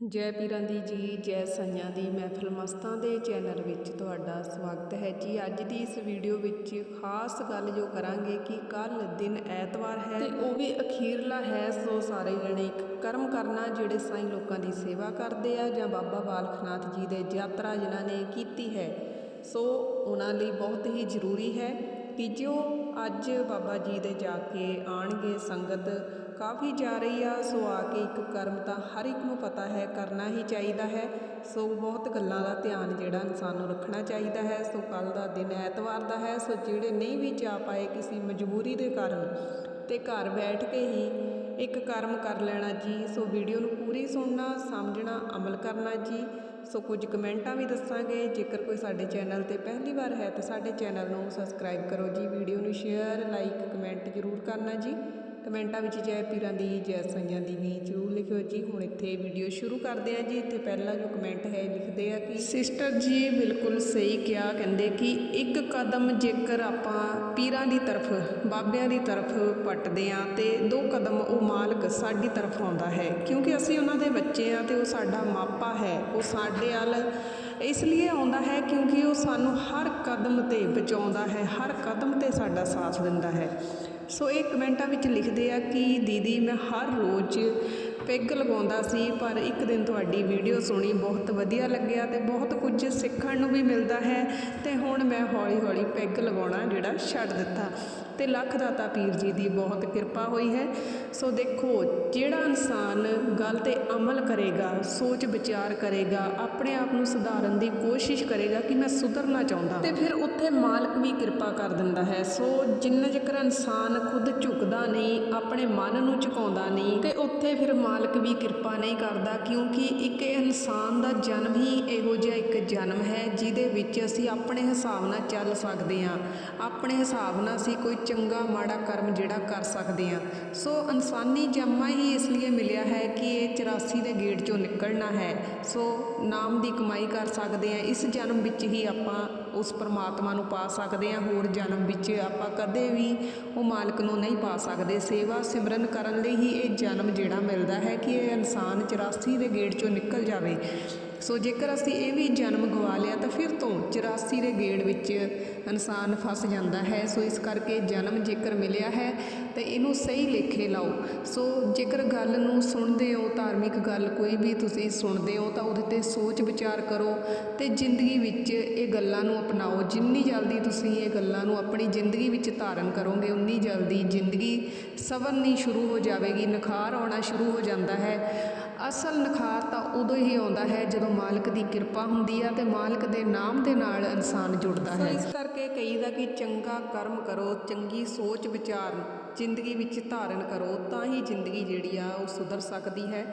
ਜੈ ਪੀਰਾਂ ਦੀ ਜੀ, ਜੈ ਸਾਈਆਂ ਦੀ ਮਹਿਫਲ ਮਸਤਾਂ ਦੇ ਚੈਨਲ ਵਿੱਚ ਤੁਹਾਡਾ ਸਵਾਗਤ ਹੈ ਜੀ। ਅੱਜ ਦੀ ਇਸ ਵੀਡੀਓ ਵਿੱਚ ਖਾਸ ਗੱਲ ਜੋ ਕਰਾਂਗੇ ਕਿ ਕੱਲ ਦਿਨ ਐਤਵਾਰ ਹੈ ਤੇ ਉਹ ਵੀ ਅਖੀਰਲਾ ਹੈ, ਸੋ ਸਾਰੇ ਜਣੇ ਇੱਕ ਕਰਮ ਕਰਨਾ ਜਿਹੜੇ ਸਾਈਂ ਲੋਕਾਂ ਦੀ ਸੇਵਾ ਕਰਦੇ ਆ ਜਾਂ ਬਾਬਾ ਬਾਲਕਨਾਥ ਜੀ ਦੇ ਯਾਤਰਾ ਜਿਨ੍ਹਾਂ ਨੇ ਕੀਤੀ ਹੈ। ਸੋ ਉਹਨਾਂ ਲਈ ਬਹੁਤ ਹੀ ਜ਼ਰੂਰੀ ਹੈ ਕਿ ਜੋ ਅੱਜ ਬਾਬਾ ਜੀ ਦੇ ਜਾ ਕੇ ਆਣਗੇ ਸੰਗਤ ਕਾਫੀ ਜਾ ਰਹੀ ਆ, ਸੋ ਆ ਕੇ ਇੱਕ ਕਰਮ ਤਾਂ ਹਰ ਇੱਕ ਨੂੰ ਪਤਾ ਹੈ, ਕਰਨਾ ਹੀ ਚਾਹੀਦਾ ਹੈ। ਸੋ ਬਹੁਤ ਗੱਲਾਂ ਦਾ ਧਿਆਨ ਜਿਹੜਾ ਇਨਸਾਨ ਨੂੰ ਰੱਖਣਾ ਚਾਹੀਦਾ ਹੈ। ਸੋ ਕੱਲ ਦਾ ਦਿਨ ਐਤਵਾਰ ਦਾ ਹੈ, ਸੋ ਜਿਹੜੇ ਨਹੀਂ ਵੀ ਜਾ ਪਾਏ ਕਿਸੇ ਮਜਬੂਰੀ ਦੇ ਕਾਰਨ ਤੇ ਘਰ ਬੈਠ ਕੇ ਹੀ ਇੱਕ ਕਰਮ ਕਰ ਲੈਣਾ ਜੀ, ਸੋ ਵੀਡੀਓ ਨੂੰ ਪੂਰੀ ਸੁਣਨਾ, ਸਮਝਣਾ, ਅਮਲ ਕਰਨਾ ਜੀ। ਸੋ ਕੁਝ ਕਮੈਂਟਾਂ ਵੀ ਦੱਸਾਂਗੇ, ਜੇਕਰ ਕੋਈ ਸਾਡੇ ਚੈਨਲ ਤੇ ਪਹਿਲੀ ਵਾਰ ਹੈ ਤਾਂ ਸਾਡੇ ਚੈਨਲ ਨੂੰ ਸਬਸਕ੍ਰਾਈਬ ਕਰੋ ਜੀ। ਵੀਡੀਓ ਨੂੰ ਸ਼ੇਅਰ, ਲਾਈਕ, ਕਮੈਂਟ ਜ਼ਰੂਰ ਕਰਨਾ ਜੀ। ਕਮੈਂਟਾਂ ਵਿੱਚ ਜੈ ਪੀਰਾਂ ਦੀ, ਜੈ ਸਾਈਆਂ ਦੀ ਵੀ ਜ਼ਰੂਰ ਲਿਖਿਓ ਜੀ। ਹੁਣ ਇੱਥੇ ਵੀਡੀਓ ਸ਼ੁਰੂ ਕਰਦੇ ਆ ਜੀ। ਇੱਥੇ ਪਹਿਲਾ ਜੋ ਕਮੈਂਟ ਹੈ, ਲਿਖਦੇ ਆ ਕਿ ਸਿਸਟਰ ਜੀ ਬਿਲਕੁਲ ਸਹੀ ਕਿਹਾ। ਕਹਿੰਦੇ ਕਿ ਇੱਕ ਕਦਮ ਜੇਕਰ ਆਪਾਂ ਪੀਰਾਂ ਦੀ ਤਰਫ, ਬਾਬਿਆਂ ਦੀ ਤਰਫ ਪੱਟਦੇ ਆ ਤੇ ਦੋ ਕਦਮ ਉਹ ਮਾਲਕ ਸਾਡੀ ਤਰਫ ਆਉਂਦਾ ਹੈ। ਕਿਉਂਕਿ ਅਸੀਂ ਉਹਨਾਂ ਦੇ ਬੱਚੇ ਆ ਤੇ ਉਹ ਸਾਡਾ ਮਾਪਾ ਹੈ। ਉਹ ਸਾਡੇ ਵੱਲ ਇਸ ਲਈ ਆਉਂਦਾ ਹੈ ਕਿਉਂਕਿ ਉਹ ਸਾਨੂੰ ਹਰ ਕਦਮ ਤੇ ਬਚਾਉਂਦਾ ਹੈ, ਹਰ ਕਦਮ ਤੇ ਸਾਡਾ ਸਾਥ ਦਿੰਦਾ ਹੈ। ਸੋ ਇਹ ਕਮੈਂਟਾਂ ਵਿੱਚ ਲਿਖਦੇ ਆ ਕਿ ਦੀਦੀ, ਮੈਂ ਹਰ ਰੋਜ਼ ਪੈਗ ਲਗਾਉਂਦਾ ਸੀ, ਪਰ ਇੱਕ ਦਿਨ ਤੁਹਾਡੀ ਵੀਡੀਓ ਸੁਣੀ ਬਹੁਤ ਵਧੀਆ ਲੱਗਿਆ ਤੇ ਬਹੁਤ ਕੁਝ ਸਿੱਖਣ ਨੂੰ ਵੀ ਮਿਲਦਾ ਹੈ ਤੇ ਹੁਣ ਮੈਂ ਹੌਲੀ ਹੌਲੀ ਪੈਗ ਲਗਾਉਣਾ ਜਿਹੜਾ ਛੱਡ ਦਿੱਤਾ। ਤੇ ਲੱਖ ਦਾਤਾ ਪੀਰ ਜੀ ਦੀ ਬਹੁਤ ਕਿਰਪਾ ਹੋਈ ਹੈ। ਸੋ ਦੇਖੋ, ਜਿਹੜਾ ਇਨਸਾਨ ਗੱਲ ਤੇ ਅਮਲ ਕਰੇਗਾ, ਸੋਚ ਵਿਚਾਰ ਕਰੇਗਾ, ਆਪਣੇ ਆਪ ਨੂੰ ਸੁਧਾਰਨ ਦੀ ਕੋਸ਼ਿਸ਼ ਕਰੇਗਾ ਕਿ ਮੈਂ ਸੁਧਰਨਾ ਚਾਹੁੰਦਾ ਤੇ ਫਿਰ ਉੱਥੇ ਮਾਲਕ ਵੀ ਕਿਰਪਾ ਕਰ ਦਿੰਦਾ ਹੈ। ਸੋ ਜਿੰਨਾ ਜਿਕਰ ਇਨਸਾਨ ਖੁਦ ਝੁਕਦਾ ਨਹੀਂ, ਆਪਣੇ ਮਨ ਨੂੰ ਝੁਕਾਉਂਦਾ ਨਹੀਂ, ਤੇ ਉੱਥੇ ਫਿਰ ਮਾਲਕ ਵੀ ਕਿਰਪਾ ਨਹੀਂ ਕਰਦਾ, ਕਿਉਂਕਿ ਇੱਕ ਇਨਸਾਨ ਦਾ ਜਨਮ ਹੀ ਇਹੋ ਜਿਹਾ ਇੱਕ ਜਨਮ ਹੈ, ਜਿਹਦੇ ਵਿੱਚ ਅਸੀਂ ਆਪਣੇ ਹਿਸਾਬ ਨਾਲ ਚੱਲ ਸਕਦੇ ਹਾਂ। ਆਪਣੇ ਹਿਸਾਬ ਨਾਲ ਅਸੀਂ ਕੋਈ ਚੰਗਾ ਮਾੜਾ ਕਰਮ ਜਿਹੜਾ ਕਰ ਸਕਦੇ ਹਾਂ ਸੋ ਇਨਸਾਨੀ ਜੰਮਾ ਹੀ ਇਸ ਲਈ ਮਿਲਿਆ ਹੈ ਕਿ ਇਹ 84 ਦੇ ਗੇਟ ਚੋਂ ਨਿਕਲਣਾ ਹੈ। ਸੋ ਨਾਮ ਦੀ ਕਮਾਈ ਕਰ ਸਕਦੇ ਹਾਂ ਇਸ ਜਨਮ ਵਿੱਚ ਹੀ ਆਪਾਂ ਉਸ ਪਰਮਾਤਮਾ ਨੂੰ ਪਾ ਸਕਦੇ ਹਾਂ ਹੋਰ ਜਨਮ ਵਿੱਚ ਆਪਾਂ ਕਦੇ ਵੀ ਉਹ ਮਾਲਕ ਨੂੰ ਨਹੀਂ ਪਾ ਸਕਦੇ। ਸੇਵਾ ਸਿਮਰਨ ਕਰਨ ਲਈ ਹੀ ਇਹ ਜਨਮ ਜਿਹੜਾ ਮਿਲਦਾ ਹੈ ਕਿ ਇਹ ਇਨਸਾਨ 84 ਦੇ ਗੇਟ ਚੋਂ ਨਿਕਲ ਜਾਵੇ। ਸੋ ਜੇਕਰ ਅਸੀਂ ਇਹ ਵੀ ਜਨਮ ਗਵਾ ਲਿਆ, ਤਾਂ ਫਿਰ ਤੋਂ 84 ਦੇ ਗੇੜ ਵਿੱਚ ਇਨਸਾਨ ਫਸ ਜਾਂਦਾ ਹੈ। ਸੋ ਇਸ ਕਰਕੇ ਜਨਮ ਜੇਕਰ ਮਿਲਿਆ ਹੈ, ਤਾਂ ਇਹਨੂੰ ਸਹੀ ਲੇਖੇ ਲਾਓ। ਸੋ ਜੇਕਰ ਗੱਲ ਨੂੰ ਸੁਣਦੇ ਹੋ, ਧਾਰਮਿਕ ਗੱਲ ਕੋਈ ਵੀ ਤੁਸੀਂ ਸੁਣਦੇ ਹੋ, ਤਾਂ ਉਹਦੇ ਤੇ ਸੋਚ ਵਿਚਾਰ ਕਰੋ ਤੇ ਜ਼ਿੰਦਗੀ ਵਿੱਚ ਇਹ ਗੱਲਾਂ ਨੂੰ ਅਪਣਾਓ। ਜਿੰਨੀ ਜਲਦੀ ਤੁਸੀਂ ਇਹ ਗੱਲਾਂ ਨੂੰ ਆਪਣੀ ਜ਼ਿੰਦਗੀ ਵਿੱਚ ਧਾਰਨ ਕਰੋਗੇ, ਉਨੀ ਜਲਦੀ ਜ਼ਿੰਦਗੀ ਸਵਰਨੀ ਸ਼ੁਰੂ ਹੋ ਜਾਵੇਗੀ, ਨਿਖਾਰ ਆਉਣਾ ਸ਼ੁਰੂ ਹੋ ਜਾਂਦਾ ਹੈ। ਅਸਲ ਨਿਖਾਰ ਤਾਂ ਉਦੋਂ ਹੀ ਆਉਂਦਾ ਹੈ ਜਦੋਂ ਮਾਲਕ ਦੀ ਕਿਰਪਾ ਹੁੰਦੀ ਹੈ ਤੇ ਮਾਲਕ ਦੇ ਨਾਮ ਦੇ ਨਾਲ ਇਨਸਾਨ ਜੁੜਦਾ ਹੈ। ਇਸ ਕਰਕੇ ਕਹੀਦਾ ਕਿ ਚੰਗਾ ਕਰਮ ਕਰੋ ਚੰਗੀ ਸੋਚ ਵਿਚਾਰ ਜ਼ਿੰਦਗੀ ਵਿੱਚ ਧਾਰਨ ਕਰੋ ਤਾਂ ਹੀ ਜ਼ਿੰਦਗੀ ਜਿਹੜੀ ਆ ਉਹ ਸੁਧਰ ਸਕਦੀ ਹੈ।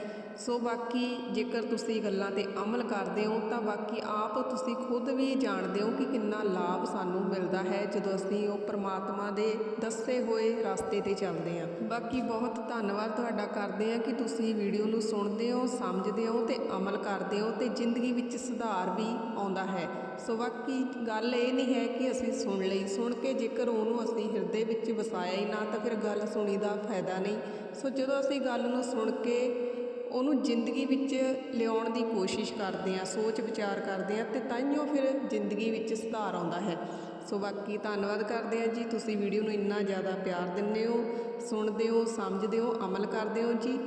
ਸੋ ਬਾਕੀ ਜੇਕਰ ਤੁਸੀਂ ਗੱਲਾਂ ਤੇ ਅਮਲ ਕਰਦੇ ਹੋ, ਤਾਂ ਬਾਕੀ ਆਪ ਤੁਸੀਂ ਖੁਦ ਵੀ ਜਾਣਦੇ ਹੋ ਕਿ ਕਿੰਨਾ ਲਾਭ ਸਾਨੂੰ ਮਿਲਦਾ ਹੈ ਜਦੋਂ ਅਸੀਂ ਉਹ ਪ੍ਰਮਾਤਮਾ ਦੇ ਦੱਸੇ ਹੋਏ ਰਸਤੇ ਤੇ ਚੱਲਦੇ ਹਾਂ। ਬਾਕੀ ਬਹੁਤ ਧੰਨਵਾਦ ਤੁਹਾਡਾ ਕਰਦੇ ਹਾਂ ਕਿ ਤੁਸੀਂ ਵੀਡੀਓ ਨੂੰ ਸੁਣਦੇ ਹੋ, ਸਮਝਦੇ ਹੋ ਤੇ ਅਮਲ ਕਰਦੇ ਹੋ ਤੇ ਜ਼ਿੰਦਗੀ ਵਿੱਚ ਸੁਧਾਰ ਵੀ ਆਉਂਦਾ ਹੈ। ਸੋ ਬਾਕੀ ਗੱਲ ਇਹ ਨਹੀਂ ਹੈ ਕਿ ਅਸੀਂ ਸੁਣ ਲਈ। ਸੁਣ ਕੇ ਜੇਕਰ ਉਹਨੂੰ ਅਸੀਂ ਹਿਰਦੇ ਵਿੱਚ ਵਸਾਇਆ ਹੀ ਨਾ, ਤਾਂ ਫਿਰ ਗੱਲ ਸੁਣੀ ਦਾ ਫਾਇਦਾ ਨਹੀਂ। ਸੋ ਜਦੋਂ ਅਸੀਂ ਗੱਲ ਨੂੰ ਸੁਣ ਕੇ ਉਹਨੂੰ ਜ਼ਿੰਦਗੀ ਵਿੱਚ ਲਿਆਉਣ ਦੀ ਕੋਸ਼ਿਸ਼ ਕਰਦੇ ਆ, ਸੋਚ ਵਿਚਾਰ ਕਰਦੇ ਆ ਤੇ ਤਾਈਓ ਫਿਰ ਜ਼ਿੰਦਗੀ ਵਿੱਚ ਸੁਧਾਰ ਆਉਂਦਾ ਹੈ। ਸੋ ਬਾਕੀ ਧੰਨਵਾਦ ਕਰਦੇ ਆ ਜੀ। ਤੁਸੀਂ ਵੀਡੀਓ ਨੂੰ ਇੰਨਾ ਜ਼ਿਆਦਾ ਪਿਆਰ ਦਿੰਦੇ ਹੋ, ਸੁਣਦੇ ਹੋ, ਸਮਝਦੇ ਹੋ, ਅਮਲ ਕਰਦੇ ਹੋ ਜੀ।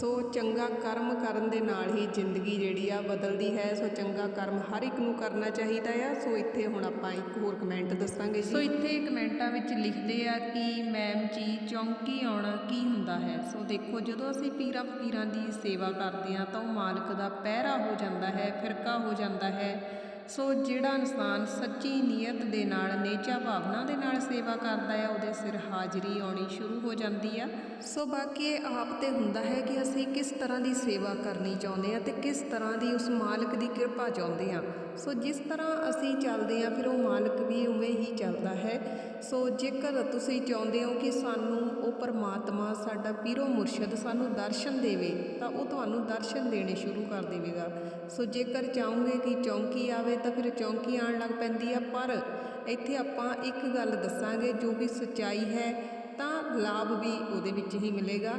ਸੋ ਚੰਗਾ ਕਰਮ ਕਰਨ ਦੇ ਨਾਲ ਹੀ ਜ਼ਿੰਦਗੀ ਜਿਹੜੀ ਆ ਬਦਲਦੀ ਹੈ। ਸੋ ਚੰਗਾ ਕਰਮ ਹਰ ਇੱਕ ਨੂੰ ਕਰਨਾ ਚਾਹੀਦਾ ਆ। ਸੋ ਇੱਥੇ ਹੁਣ ਆਪਾਂ ਇੱਕ ਹੋਰ ਕਮੈਂਟ ਦੱਸਾਂਗੇ ਜੀ। ਸੋ ਇੱਥੇ ਕਮੈਂਟਾਂ ਵਿੱਚ ਲਿਖਦੇ ਆ ਕਿ ਮੈਮ ਜੀ ਚੌਂਕੀ ਆਉਣਾ ਕੀ ਹੁੰਦਾ ਹੈ? ਸੋ ਦੇਖੋ, ਜਦੋਂ ਅਸੀਂ ਪੀਰਾਂ ਫਕੀਰਾਂ ਦੀ ਸੇਵਾ ਕਰਦੇ ਆ ਤਾਂ ਉਹ ਮਾਲਕ ਦਾ ਪਹਿਰਾ ਹੋ ਜਾਂਦਾ ਹੈ, ਫਿਰਕਾ ਹੋ ਜਾਂਦਾ ਹੈ। ਸੋ ਜਿਹੜਾ ਇਨਸਾਨ ਸੱਚੀ ਨੀਅਤ ਦੇ ਨਾਲ, ਨੇਚਾ ਭਾਵਨਾ ਦੇ ਨਾਲ ਸੇਵਾ ਕਰਦਾ ਹੈ, ਉਹਦੇ ਸਿਰ ਹਾਜ਼ਰੀ ਆਉਣੀ ਸ਼ੁਰੂ ਹੋ ਜਾਂਦੀ ਆ। ਸੋ ਬਾਕੀ ਇਹ ਆਪ ਤੇ ਹੁੰਦਾ ਹੈ ਕਿ ਅਸੀਂ ਕਿਸ ਤਰ੍ਹਾਂ ਦੀ ਸੇਵਾ ਕਰਨੀ ਚਾਹੁੰਦੇ ਆ ਤੇ ਕਿਸ ਤਰ੍ਹਾਂ ਦੀ ਉਸ ਮਾਲਕ ਦੀ ਕਿਰਪਾ ਚਾਹੁੰਦੇ ਆ। ਸੋ ਜਿਸ ਤਰ੍ਹਾਂ ਅਸੀਂ ਚੱਲਦੇ ਹਾਂ, ਫਿਰ ਉਹ ਮਾਲਕ ਵੀ ਉਵੇਂ ਹੀ ਚੱਲਦਾ ਹੈ। ਸੋ ਜੇਕਰ ਤੁਸੀਂ ਚਾਹੁੰਦੇ ਹੋ ਕਿ ਸਾਨੂੰ ਉਹ ਪਰਮਾਤਮਾ, ਸਾਡਾ ਪੀਰੋ ਮੁਰਸ਼ਦ ਸਾਨੂੰ ਦਰਸ਼ਨ ਦੇਵੇ, ਤਾਂ ਉਹ ਤੁਹਾਨੂੰ ਦਰਸ਼ਨ ਦੇਣੇ ਸ਼ੁਰੂ ਕਰ ਦੇਵੇਗਾ। ਸੋ ਜੇਕਰ ਚਾਹੋਗੇ ਕਿ ਚੌਂਕੀ ਆਵੇ, ਤਾਂ ਫਿਰ ਚੌਂਕੀ ਆਉਣ ਲੱਗ ਪੈਂਦੀ ਆ। ਪਰ ਇੱਥੇ ਆਪਾਂ ਇੱਕ ਗੱਲ ਦੱਸਾਂਗੇ, ਜੋ ਕਿ ਸੱਚਾਈ ਹੈ, ਤਾਂ ਲਾਭ ਵੀ ਉਹਦੇ ਵਿੱਚ ਹੀ ਮਿਲੇਗਾ।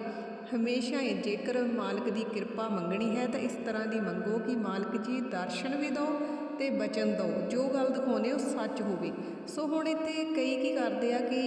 ਹਮੇਸ਼ਾ ਹੀ ਜੇਕਰ ਮਾਲਕ ਦੀ ਕਿਰਪਾ ਮੰਗਣੀ ਹੈ, ਤਾਂ ਇਸ ਤਰ੍ਹਾਂ ਦੀ ਮੰਗੋ ਕਿ ਮਾਲਕ ਜੀ ਦਰਸ਼ਨ ਵੀ ਦਿਓ ਤੇ ਬਚਨ ਦਿਓ ਜੋ ਗੱਲ ਦਿਖਾਉਂਦੇ ਹੋ ਸੱਚ ਹੋਵੇ। ਸੋ ਹੁਣ ਇੱਥੇ ਕਈ ਕੀ ਕਰਦੇ ਆ ਕਿ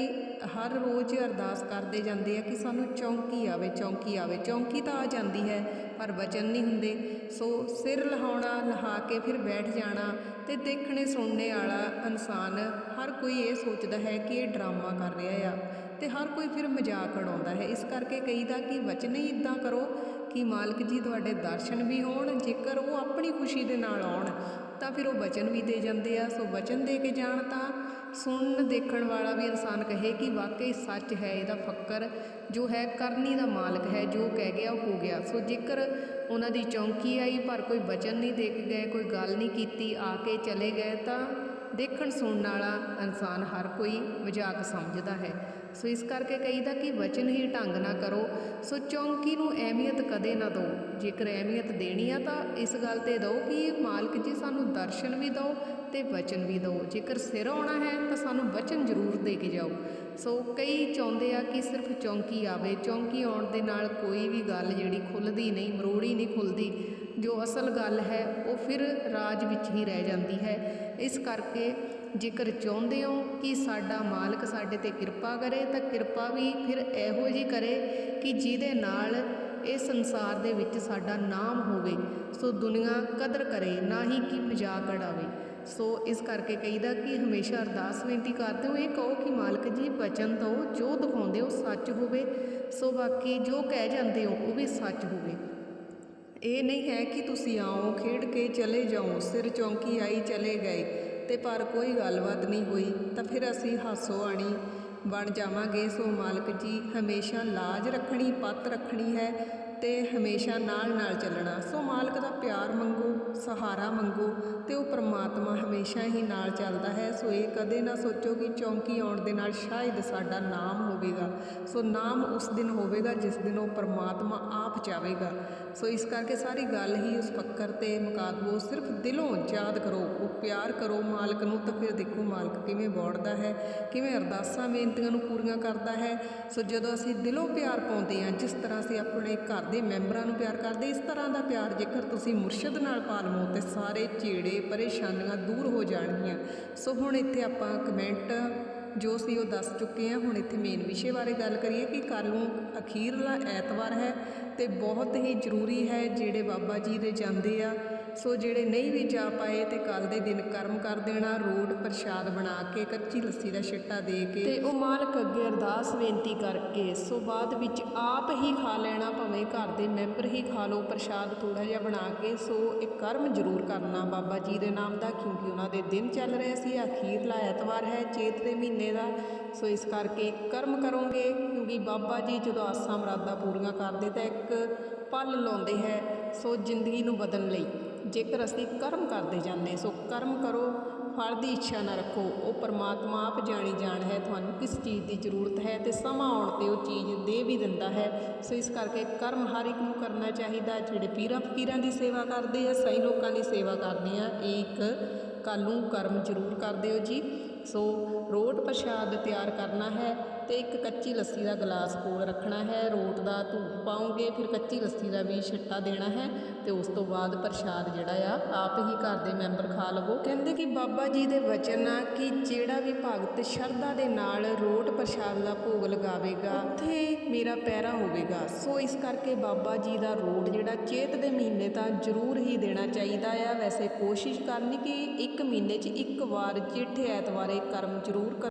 ਹਰ ਰੋਜ਼ ਅਰਦਾਸ ਕਰਦੇ ਜਾਂਦੇ ਆ ਕਿ ਸਾਨੂੰ ਚੌਂਕੀ ਆਵੇ ਚੌਂਕੀ ਆਵੇ। ਚੌਂਕੀ ਤਾਂ ਆ ਜਾਂਦੀ ਹੈ, ਪਰ ਵਚਨ ਨਹੀਂ ਹੁੰਦੇ। ਸੋ ਸਿਰ ਲਹਾਉਣਾ ਲਹਾ ਕੇ ਫਿਰ ਬੈਠ ਜਾਣਾ ਤੇ ਦੇਖਣੇ ਸੁਣਨੇ ਵਾਲਾ ਇਨਸਾਨ ਹਰ ਕੋਈ ਇਹ ਸੋਚਦਾ ਹੈ ਕਿ ਇਹ ਡਰਾਮਾ ਕਰ ਰਿਹਾ ਆ ਤੇ ਹਰ ਕੋਈ ਫਿਰ ਮਜ਼ਾਕ ਉਡਾਉਂਦਾ ਹੈ। ਇਸ ਕਰਕੇ ਕਹੀਦਾ ਕਿ ਵਚਨ ਹੀ ਇਦਾਂ ਕਰੋ ਕਿ ਮਾਲਕ ਜੀ ਤੁਹਾਡੇ ਦਰਸ਼ਨ ਵੀ ਹੋਣ, ਜੇਕਰ ਉਹ ਆਪਣੀ ਖੁਸ਼ੀ ਦੇ ਨਾਲ ਆਉਣ। ਤਾਂ ਫਿਰ ਉਹ ਬਚਨ ਵੀ ਦੇ ਜਾਂਦੇ ਆ। ਸੋ ਵਚਨ ਦੇ ਕੇ ਜਾਣ ਤਾਂ ਸੁਣਨ, ਦੇਖਣ ਵਾਲਾ ਵੀ ਇਨਸਾਨ ਕਹੇ ਕਿ ਵਾਕਈ ਸੱਚ ਹੈ, ਇਹਦਾ ਫੱਕਰ ਜੋ ਹੈ ਕਰਨੀ ਦਾ ਮਾਲਕ ਹੈ, ਜੋ ਕਹਿ ਗਿਆ ਉਹ ਹੋ ਗਿਆ। ਸੋ ਜੇਕਰ ਉਹਨਾਂ ਦੀ ਚੌਂਕੀ ਆਈ, ਪਰ ਕੋਈ ਬਚਨ ਨਹੀਂ ਦੇ ਕੇ ਗਏ, ਕੋਈ ਗੱਲ ਨਹੀਂ ਕੀਤੀ, ਆ ਕੇ ਚਲੇ ਗਏ, ਤਾਂ ਦੇਖਣ ਸੁਣਨ ਵਾਲਾ ਇਨਸਾਨ ਹਰ ਕੋਈ ਮਜ਼ਾਕ ਸਮਝਦਾ ਹੈ। ਸੋ ਇਸ ਕਰਕੇ ਕਹੀਦਾ ਕਿ ਵਚਨ ਹੀ ਢੰਗ ਨਾ ਕਰੋ। ਸੋ ਚੌਂਕੀ ਨੂੰ ਅਹਿਮੀਅਤ ਕਦੇ ਨਾ ਦਿਓ। ਜੇਕਰ ਅਹਿਮੀਅਤ ਦੇਣੀ ਆ ਤਾਂ ਇਸ ਗੱਲ ਤੇ ਦਿਓ ਕਿ ਮਾਲਕ ਜੀ ਸਾਨੂੰ ਦਰਸ਼ਨ ਵੀ ਦਿਓ ਤੇ ਵਚਨ ਵੀ ਦਿਓ। ਜੇਕਰ ਸਿਰ ਆਉਣਾ ਹੈ ਤਾਂ ਸਾਨੂੰ ਵਚਨ ਜ਼ਰੂਰ ਦੇ ਕੇ ਜਾਓ। ਸੋ ਕਈ ਚਾਹੁੰਦੇ ਆ ਕਿ ਸਿਰਫ ਚੌਂਕੀ ਆਵੇ। ਚੌਂਕੀ ਆਉਣ ਦੇ ਨਾਲ ਕੋਈ ਵੀ ਗੱਲ ਜਿਹੜੀ ਖੁੱਲਦੀ ਨਹੀਂ, ਮਰੋੜੀ ਨਹੀਂ ਖੁੱਲਦੀ, ਜੋ ਅਸਲ ਗੱਲ ਹੈ, ਉਹ ਫਿਰ ਰਾਜ ਵਿੱਚ ਹੀ ਰਹਿ ਜਾਂਦੀ ਹੈ। ਇਸ ਕਰਕੇ ਜੇਕਰ ਚਾਹੁੰਦੇ ਹੋ ਕਿ ਸਾਡਾ ਮਾਲਕ ਸਾਡੇ ਤੇ ਕਿਰਪਾ ਕਰੇ, ਤਾਂ ਕਿਰਪਾ ਵੀ ਫਿਰ ਇਹੋ ਜੀ ਕਰੇ ਕਿ ਜਿਹਦੇ ਨਾਲ ਇਹ ਸੰਸਾਰ ਦੇ ਵਿੱਚ ਸਾਡਾ ਨਾਮ ਹੋਵੇ, ਸੋ ਦੁਨੀਆ ਕਦਰ ਕਰੇ, ਨਾ ਹੀ ਕਿ ਮਜ਼ਾਕ ਉਡਾਵੇ। ਸੋ ਇਸ ਕਰਕੇ ਕਹੀਦਾ ਕਿ ਹਮੇਸ਼ਾ ਅਰਦਾਸ ਬੇਨਤੀ ਕਰਦੇ ਹੋ ਇਹ ਕਹੋ ਕਿ ਮਾਲਕ ਜੀ, ਬਚਨ ਤੋਂ ਜੋ ਦਿਖਾਉਂਦੇ ਹੋ ਸੱਚ ਹੋਵੇ। ਸੋ ਬਾਕੀ ਜੋ ਕਹਿ ਜਾਂਦੇ ਹੋ, ਉਹ ਵੀ ਸੱਚ ਹੋਵੇ। ਇਹ ਨਹੀਂ ਹੈ ਕਿ ਤੁਸੀਂ ਆਓ, ਖੇਡ ਕੇ ਚਲੇ ਜਾਓ, ਸਿਰ ਚੌਂਕੀ ਆਈ ਚਲੇ ਗਏ। ਤੇ ਪਰ ਕੋਈ ਗੱਲਬਾਤ ਨਹੀਂ ਹੋਈ, ਤਾਂ ਫਿਰ ਅਸੀਂ ਹਾਸੋ ਆਣੀ। ਬਣ ਜਾਵਾਂਗੇ ਸੋ ਮਾਲਕ ਜੀ, ਹਮੇਸ਼ਾ ਲਾਜ ਰੱਖਣੀ, ਪੱਤ ਰੱਖਣੀ ਹੈ ਤੇ ਹਮੇਸ਼ਾ ਨਾਲ ਨਾਲ ਚੱਲਣਾ। ਸੋ ਮਾਲਕ ਦਾ ਪਿਆਰ ਮੰਗੋ, ਸਹਾਰਾ ਮੰਗੋ ਤੇ ਉਹ ਪ੍ਰਮਾਤਮਾ ਹਮੇਸ਼ਾ ਹੀ ਨਾਲ ਚੱਲਦਾ ਹੈ। ਸੋ ਇਹ ਕਦੇ ਨਾ ਸੋਚੋ ਕਿ ਚੌਂਕੀ ਆਉਣ ਦੇ ਨਾਲ ਸ਼ਾਇਦ ਸਾਡਾ ਨਾਮ ਹੋਵੇਗਾ। ਸੋ ਨਾਮ ਉਸ ਦਿਨ ਹੋਵੇਗਾ ਜਿਸ ਦਿਨ ਉਹ ਪ੍ਰਮਾਤਮਾ ਆਪ ਚਾਵੇਗਾ। ਸੋ ਇਸ ਕਰਕੇ ਸਾਰੀ ਗੱਲ ਹੀ ਉਸ ਫੱਕਰ ਤੇ ਮੁਕਾਬਲੋ ਸਿਰਫ ਦਿਲੋਂ ਯਾਦ ਕਰੋ, ਉਹ ਪਿਆਰ ਕਰੋ ਮਾਲਕ ਨੂੰ, ਤਾਂ ਫਿਰ ਦੇਖੋ ਮਾਲਕ ਕਿਵੇਂ ਬੋੜਦਾ ਹੈ, ਕਿਵੇਂ ਅਰਦਾਸਾਂ, ਬੇਨਤੀਆਂ ਨੂੰ ਪੂਰੀਆਂ ਕਰਦਾ ਹੈ। ਸੋ ਜਦੋਂ ਅਸੀਂ ਦਿਲੋਂ ਪਿਆਰ ਪਾਉਂਦੇ ਹਾਂ, ਜਿਸ ਤਰ੍ਹਾਂ ਅਸੀਂ ਆਪਣੇ ਘਰ ਦੇ ਮੈਂਬਰਾਂ ਨੂੰ ਪਿਆਰ ਕਰਦੇ ਇਸ ਤਰ੍ਹਾਂ ਦਾ ਪਿਆਰ ਜੇਕਰ ਤੁਸੀਂ ਮੁਰਸ਼ਿਦ ਨਾਲ ਪਾਲਵੋ, ਤੇ ਸਾਰੇ ਝੇੜੇ ਪਰੇਸ਼ਾਨੀਆਂ ਦੂਰ ਹੋ ਜਾਣਗੀਆਂ। ਸੋ ਹੁਣ ਇੱਥੇ ਆਪਾਂ ਕਮੈਂਟ ਜੋ ਸੀ ਉਹ ਦੱਸ ਚੁੱਕੇ ਹਾਂ, ਹੁਣ ਇੱਥੇ ਮੇਨ ਵਿਸ਼ੇ ਬਾਰੇ ਗੱਲ ਕਰੀਏ ਕਿ ਕੱਲ੍ਹ ਨੂੰ ਅਖੀਰਲਾ ਐਤਵਾਰ ਹੈ ਤੇ ਬਹੁਤ ਹੀ ਜ਼ਰੂਰੀ ਹੈ ਜਿਹੜੇ ਬਾਬਾ ਜੀ ਦੇ ਜਾਂਦੇ ਆ ਸੋ ਜਿਹੜੇ ਨਹੀਂ ਵੀ ਜਾ ਪਾਏ ਤੇ ਕੱਲ ਦੇ ਦਿਨ ਕਰਮ ਕਰ ਦੇਣਾ, ਰੋਡ ਪ੍ਰਸ਼ਾਦ ਬਣਾ ਕੇ, ਕੱਚੀ ਲੱਸੀ ਦਾ ਛਿੱਟਾ ਦੇ ਕੇ। ਤੇ ਉਹ ਮਾਲਕ ਅੱਗੇ ਅਰਦਾਸ ਬੇਨਤੀ ਕਰਕੇ, ਸੋ ਬਾਅਦ ਵਿੱਚ ਆਪ ਹੀ ਖਾ ਲੈਣਾ ਭਾਵੇਂ ਘਰ ਦੇ ਮੈਂਬਰ ਹੀ ਖਾ ਲਓ, ਪ੍ਰਸ਼ਾਦ ਥੋੜਾ ਜਿਹਾ ਬਣਾ ਕੇ, ਸੋ ਇਹ ਕਰਮ ਜ਼ਰੂਰ ਕਰਨਾ। ਬਾਬਾ ਜੀ ਦੇ ਨਾਮ ਦਾ, ਕਿਉਂਕਿ ਉਹਨਾਂ ਦੇ ਦਿਨ ਚੱਲ ਰਹੇ ਸੀ ਅਖੀਰਲਾ ਐਤਵਾਰ ਹੈ, ਚੇਤ ਦੇ ਮਹੀਨੇ ਦਾ। ਸੋ ਇਸ ਕਰਕੇ ਕਰਮ ਕਰੋਗੇ, ਕਿਉਂਕਿ ਬਾਬਾ ਜੀ ਜਦੋਂ ਆਸਾਂ ਮਰਾਦਾਂ ਪੂਰੀਆਂ ਕਰਦੇ ਤਾਂ ਇੱਕ ਪਲ ਲਾਉਂਦੇ ਹੈ। ਸੋ ਜ਼ਿੰਦਗੀ ਨੂੰ ਬਦਲਣ ਲਈ, ਜੇਕਰ ਅਸੀਂ ਕਰਮ ਕਰਦੇ ਜਾਂਦੇ, ਸੋ ਕਰਮ ਕਰੋ, ਫਲ ਦੀ ਇੱਛਾ ਨਾ ਰੱਖੋ, ਉਹ ਪਰਮਾਤਮਾ ਆਪ ਜਾਣੀ ਜਾਣ ਹੈ, ਤੁਹਾਨੂੰ ਕਿਸ ਚੀਜ਼ ਦੀ ਜ਼ਰੂਰਤ ਹੈ ਤੇ ਸਮਾਂ ਆਉਣ ਤੇ ਉਹ ਚੀਜ਼ ਦੇ ਵੀ ਦਿੰਦਾ ਹੈ। ਸੋ ਇਸ ਕਰਕੇ ਕਰਮ ਹਰ ਇੱਕ ਨੂੰ ਕਰਨਾ ਚਾਹੀਦਾ, ਜਿਹੜੇ ਪੀਰਾਂ ਫਕੀਰਾਂ ਦੀ ਸੇਵਾ ਕਰਦੇ ਆ, ਸਹੀ ਲੋਕਾਂ ਦੀ ਸੇਵਾ ਕਰਦੇ ਆ, ਇਹ ਇੱਕ ਕੱਲ੍ਹ ਨੂੰ ਕਰਮ ਜ਼ਰੂਰ ਕਰ ਦਿਓ ਜੀ। ਸੋ ਰੋਟ ਪ੍ਰਸ਼ਾਦ ਤਿਆਰ ਕਰਨਾ ਹੈ ਤੇ ਇੱਕ ਕੱਚੀ ਲੱਸੀ ਦਾ ਗਲਾਸ ਕੋਲ ਰੱਖਣਾ ਹੈ। ਰੋਟ ਦਾ ਧੂਪ ਪਾਉਂਗੇ, ਫਿਰ ਕੱਚੀ ਲੱਸੀ ਦਾ ਵੀ ਛਿੱਟਾ ਦੇਣਾ ਹੈ ਤੇ ਉਸ ਤੋਂ ਬਾਅਦ ਪ੍ਰਸ਼ਾਦ ਜਿਹੜਾ ਆ, ਆਪ ਹੀ ਘਰ ਦੇ ਮੈਂਬਰ ਖਾ ਲਵੋ। ਕਹਿੰਦੇ ਕਿ ਬਾਬਾ ਜੀ ਦੇ ਵਚਨ ਆ ਕਿ ਜਿਹੜਾ ਵੀ ਭਗਤ ਸ਼ਰਧਾ ਦੇ ਨਾਲ ਰੋਟ ਪ੍ਰਸ਼ਾਦ ਦਾ ਭੋਗ ਲਗਾਵੇਗਾ, ਉੱਥੇ ਮੇਰਾ ਪੈਰਾ ਹੋਵੇਗਾ। ਸੋ ਇਸ ਕਰਕੇ ਬਾਬਾ ਜੀ ਦਾ ਰੋਟ ਜਿਹੜਾ ਚੇਤ ਦੇ ਮਹੀਨੇ ਤਾਂ ਜ਼ਰੂਰ ਹੀ ਦੇਣਾ ਚਾਹੀਦਾ ਆ। ਵੈਸੇ ਕੋਸ਼ਿਸ਼ ਕਰਨੀ ਕਿ ਇੱਕ ਮਹੀਨੇ 'ਚ ਇੱਕ ਵਾਰ ਜੇਠੇ ਐਤਵਾਰ ਇਹ ਕਰਮ ਜ਼ਰੂਰ ਕਰ